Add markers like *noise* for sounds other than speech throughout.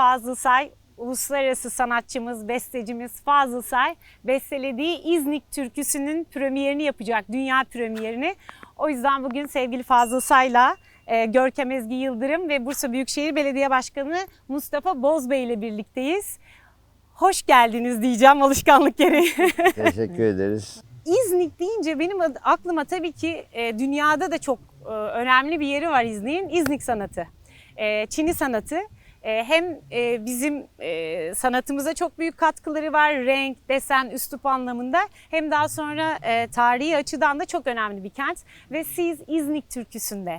Fazıl Say, uluslararası sanatçımız, bestecimiz Fazıl Say bestelediği İznik türküsünün premierini yapacak, dünya premierini. O yüzden bugün sevgili Fazıl Say'la e, Görkem Ezgi Yıldırım ve Bursa Büyükşehir Belediye Başkanı Mustafa Bozbey ile birlikteyiz. Hoş geldiniz diyeceğim alışkanlık gereği. *laughs* Teşekkür ederiz. İznik deyince benim aklıma tabii ki e, dünyada da çok e, önemli bir yeri var İznik'in. İznik sanatı. E, Çini sanatı. E, hem e, bizim e, sanatımıza çok büyük katkıları var. Renk, desen, üslup anlamında. Hem daha sonra e, tarihi açıdan da çok önemli bir kent. Ve siz İznik türküsünde.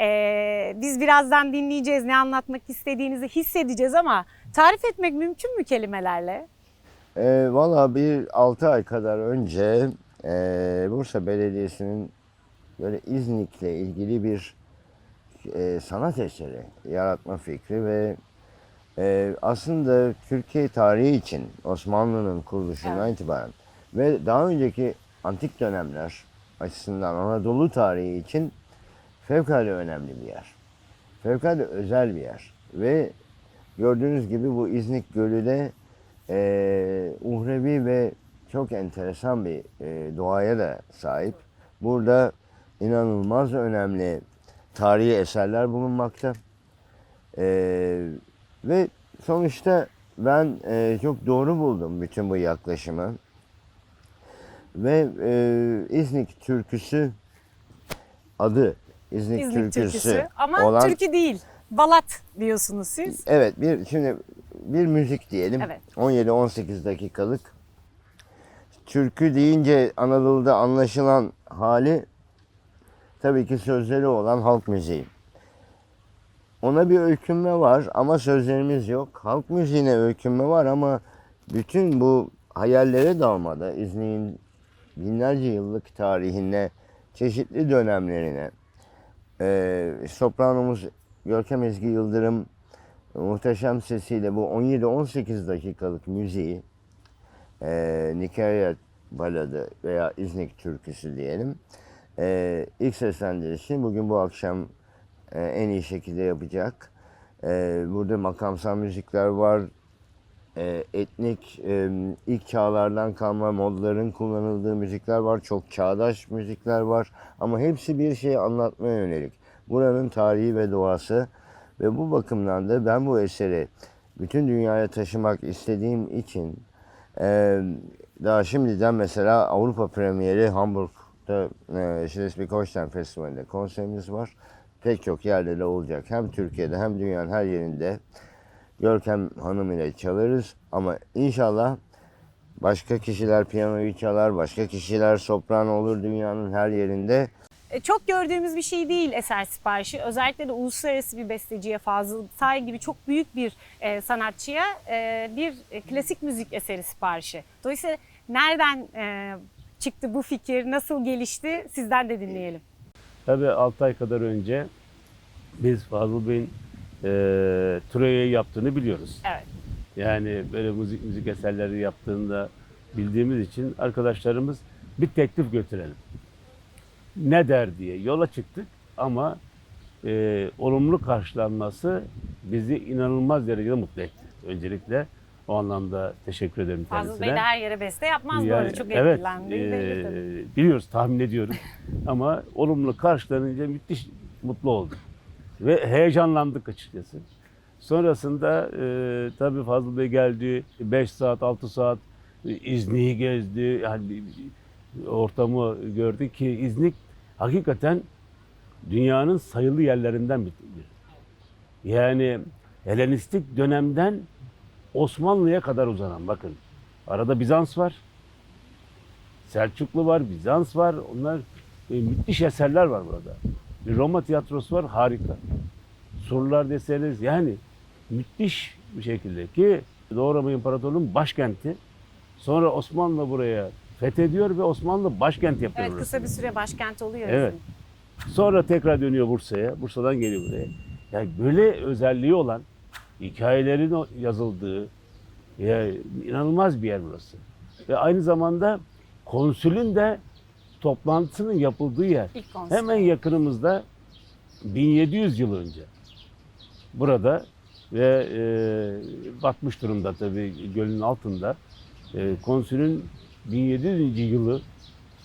e, biz birazdan dinleyeceğiz ne anlatmak istediğinizi hissedeceğiz ama tarif etmek mümkün mü kelimelerle? Ee, Valla bir 6 ay kadar önce e, Bursa Belediyesi'nin böyle İznik'le ilgili bir e, sanat eseri yaratma fikri ve e, aslında Türkiye tarihi için Osmanlı'nın kuruluşundan itibaren ve daha önceki antik dönemler açısından Anadolu tarihi için fevkalade önemli bir yer. Fevkalade özel bir yer. Ve gördüğünüz gibi bu İznik Gölü de e, uhrevi ve çok enteresan bir e, doğaya da sahip. Burada inanılmaz önemli tarihi eserler bulunmakta. E, ve sonuçta ben e, çok doğru buldum bütün bu yaklaşımı. Ve e, İznik türküsü adı İznik, İznik türküsü, türküsü. Ama olan türkü değil. Balat diyorsunuz siz. Evet bir şimdi bir müzik diyelim. Evet. 17-18 dakikalık. Türkü deyince Anadolu'da anlaşılan hali tabii ki sözleri olan halk müziği. Ona bir öykünme var ama sözlerimiz yok. Halk müziğine öykünme var ama bütün bu hayallere dalmada İznik'in binlerce yıllık tarihine, çeşitli dönemlerine, e, sopranomuz Görkem Ezgi Yıldırım muhteşem sesiyle bu 17-18 dakikalık müziği e, Nikarya baladı veya İznik türküsü diyelim. E, ilk seslendirişini bugün bu akşam e, en iyi şekilde yapacak. E, burada makamsal müzikler var. E, etnik e, ilk çağlardan kalma modların kullanıldığı müzikler var. Çok çağdaş müzikler var. Ama hepsi bir şey anlatmaya yönelik. Buranın tarihi ve doğası ve bu bakımdan da ben bu eseri bütün dünyaya taşımak istediğim için e, daha şimdiden mesela Avrupa premieri Hamburg'da e, Schleswig-Holstein Festivali'nde konserimiz var. Pek çok yerde de olacak. Hem Türkiye'de hem dünyanın her yerinde Görkem Hanım ile çalarız. Ama inşallah başka kişiler piyanoyu çalar, başka kişiler sopran olur dünyanın her yerinde. E, Çok gördüğümüz bir şey değil eser siparişi. Özellikle de uluslararası bir besteciye, Fazıl Say gibi çok büyük bir e, sanatçıya e, bir e, klasik müzik eseri siparişi. Dolayısıyla nereden e, çıktı bu fikir, nasıl gelişti sizden de dinleyelim. Tabii 6 ay kadar önce biz Fazıl Bey'in e, Troya'yı yaptığını biliyoruz. Evet. Yani böyle müzik müzik eserleri yaptığında bildiğimiz için arkadaşlarımız bir teklif götürelim. Ne der diye yola çıktık ama e, olumlu karşılanması bizi inanılmaz derecede mutlu etti. Öncelikle o anlamda teşekkür ederim Fazıl kendisine. Bey de her yere beste yapmaz bu Yani arada. Çok evet, etkilendi. e, biliyoruz, tahmin ediyoruz. *laughs* Ama olumlu karşılanınca müthiş mutlu olduk. Ve heyecanlandık açıkçası. Sonrasında e, tabii Fazıl Bey geldi, 5 saat, 6 saat e, İznik'i gezdi. Yani ortamı gördü ki İznik hakikaten dünyanın sayılı yerlerinden bir. bir. Yani Helenistik dönemden Osmanlı'ya kadar uzanan bakın. Arada Bizans var. Selçuklu var, Bizans var. Onlar e, müthiş eserler var burada. Bir Roma tiyatrosu var harika. Surlar deseniz yani müthiş bir şekilde ki Doğu Roma İmparatorluğu'nun başkenti. Sonra Osmanlı buraya fethediyor ve Osmanlı başkent yapıyor Evet kısa bir süre başkent oluyor. Evet. İzmir. Sonra tekrar dönüyor Bursa'ya. Bursa'dan geliyor buraya. Yani böyle özelliği olan hikayelerin yazıldığı ya inanılmaz bir yer burası. Ve aynı zamanda konsülün de toplantısının yapıldığı yer. Hemen yakınımızda 1700 yıl önce burada ve e, batmış durumda tabii gölün altında. E, konsülün 1700. yılı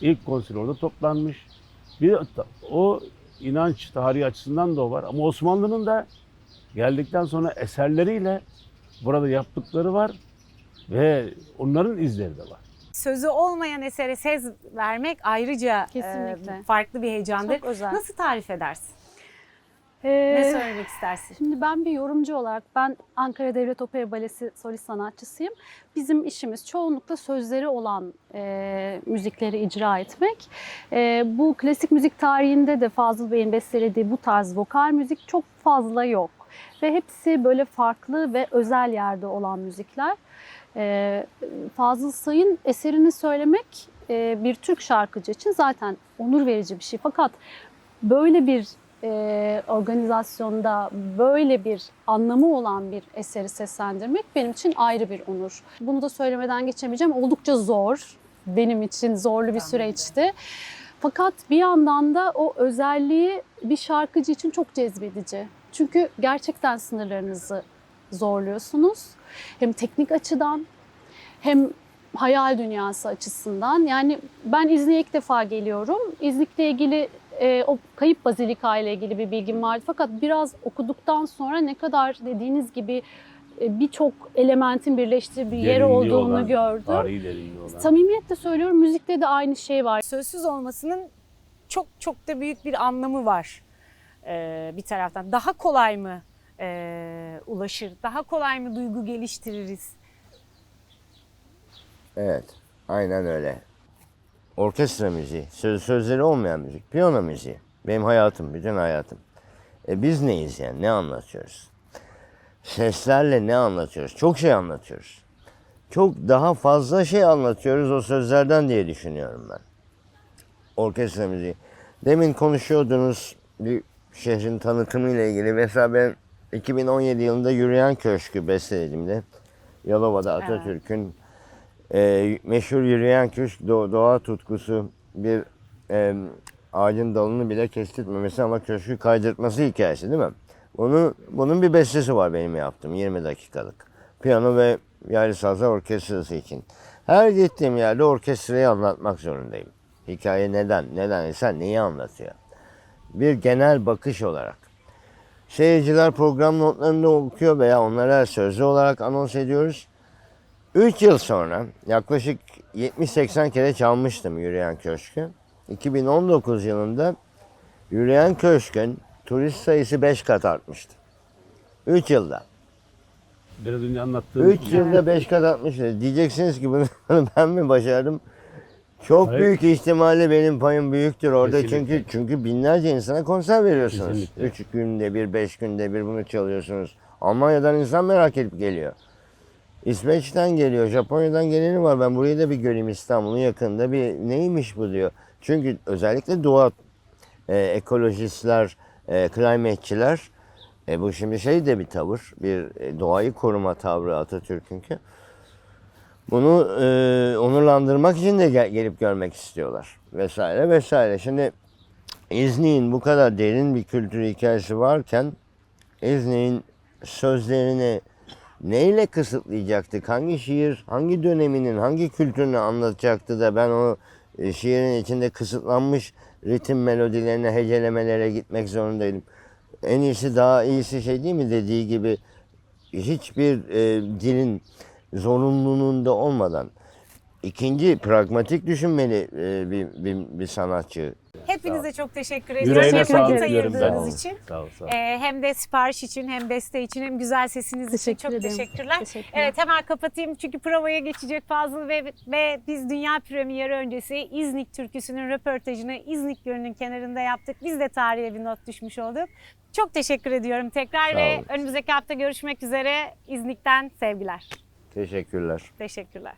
ilk konsül orada toplanmış. Bir o inanç tarihi açısından da o var ama Osmanlı'nın da geldikten sonra eserleriyle burada yaptıkları var ve onların izleri de var. Sözü olmayan esere ses vermek ayrıca e, Kesinlikle. farklı bir heyecandır. Çok özel. Nasıl tarif edersin? Ee, Ne söylemek istersin? Şimdi ben bir yorumcu olarak ben Ankara Devlet Opera Balesi solist sanatçısıyım. Bizim işimiz çoğunlukla sözleri olan e, müzikleri icra etmek. E, bu klasik müzik tarihinde de Fazıl Bey'in bestelediği bu tarz vokal müzik çok fazla yok. Ve hepsi böyle farklı ve özel yerde olan müzikler. E, Fazıl Say'ın eserini söylemek e, bir Türk şarkıcı için zaten onur verici bir şey. Fakat böyle bir e, organizasyonda böyle bir anlamı olan bir eseri seslendirmek benim için ayrı bir onur. Bunu da söylemeden geçemeyeceğim. Oldukça zor. Benim için zorlu bir süreçti. Fakat bir yandan da o özelliği bir şarkıcı için çok cezbedici. Çünkü gerçekten sınırlarınızı zorluyorsunuz. Hem teknik açıdan hem hayal dünyası açısından. Yani ben İznik'e ilk defa geliyorum. İznik'le ilgili e, o kayıp bazilika ile ilgili bir bilgim vardı. Fakat biraz okuduktan sonra ne kadar dediğiniz gibi e, birçok elementin birleştiği bir yer olduğunu olan, gördüm. Olan. Samimiyetle söylüyorum müzikte de aynı şey var. Sözsüz olmasının çok çok da büyük bir anlamı var bir taraftan. Daha kolay mı e, ulaşır? Daha kolay mı duygu geliştiririz? Evet, aynen öyle. Orkestra müziği, söz, sözleri olmayan müzik, piyano müziği. Benim hayatım, bütün hayatım. E biz neyiz yani, ne anlatıyoruz? Seslerle ne anlatıyoruz? Çok şey anlatıyoruz. Çok daha fazla şey anlatıyoruz o sözlerden diye düşünüyorum ben. Orkestra müziği. Demin konuşuyordunuz bir şehrin tanıtımı ile ilgili. Mesela ben 2017 yılında Yürüyen Köşkü bestelediğimde Yalova'da Atatürk'ün e, meşhur Yürüyen Köşk do- doğa tutkusu bir e, ağacın dalını bile kestirtmemesi ama köşkü kaydırtması hikayesi değil mi? Bunu, bunun bir bestesi var benim yaptığım 20 dakikalık. Piyano ve yaylı sazlar orkestrası için. Her gittiğim yerde orkestrayı anlatmak zorundayım. Hikaye neden? Neden? Sen neyi anlatıyor? Bir genel bakış olarak. Seyirciler program notlarını okuyor veya onlara sözlü olarak anons ediyoruz. 3 yıl sonra yaklaşık 70-80 kere çalmıştım Yürüyen Köşk'ü. 2019 yılında Yürüyen Köşk'ün turist sayısı 5 kat artmıştı. 3 yılda. Biraz önce anlattığım 3 yılda 5 kat artmıştı. Diyeceksiniz ki bunu *laughs* ben mi başardım? Çok Hayır. büyük ihtimalle benim payım büyüktür orada Kesinlikle. çünkü çünkü binlerce insana konser veriyorsunuz. Kesinlikle. 3 günde bir, 5 günde bir bunu çalıyorsunuz. Almanya'dan insan merak edip geliyor. İsveç'ten geliyor, Japonya'dan geleni var. Ben burayı da bir göreyim İstanbul'un yakında bir neymiş bu diyor. Çünkü özellikle doğa e, ekolojistler, e, climate'çiler e, bu şimdi şey de bir tavır, bir e, doğayı koruma tavrı Atatürk'ünki. Bunu e, onurlandırmak için de gel- gelip görmek istiyorlar vesaire vesaire. Şimdi İznik'in bu kadar derin bir kültür hikayesi varken İznik'in sözlerini neyle kısıtlayacaktık? Hangi şiir, hangi döneminin, hangi kültürünü anlatacaktı da ben o e, şiirin içinde kısıtlanmış ritim melodilerine, hecelemelere gitmek zorundaydım. En iyisi daha iyisi şey değil mi dediği gibi hiçbir e, dilin zorunluluğunda olmadan ikinci pragmatik düşünmeli e, bir, bir, bir sanatçı. Hepinize çok teşekkür ediyorum. Yüreğine Hem sağlık vakit diyorum ben. ayırdığınız için. Sağ ol, sağ ol. Ee, hem de sipariş için hem beste için hem güzel sesiniz için Teşekkür çok ederim. teşekkürler. Teşekkürler. Evet hemen kapatayım çünkü provaya geçecek Fazıl ve, ve biz dünya premieri öncesi İznik türküsünün röportajını İznik Gölü'nün kenarında yaptık. Biz de tarihe bir not düşmüş olduk. Çok teşekkür ediyorum tekrar Sağ ve olun. önümüzdeki hafta görüşmek üzere İznik'ten sevgiler. Teşekkürler. Teşekkürler.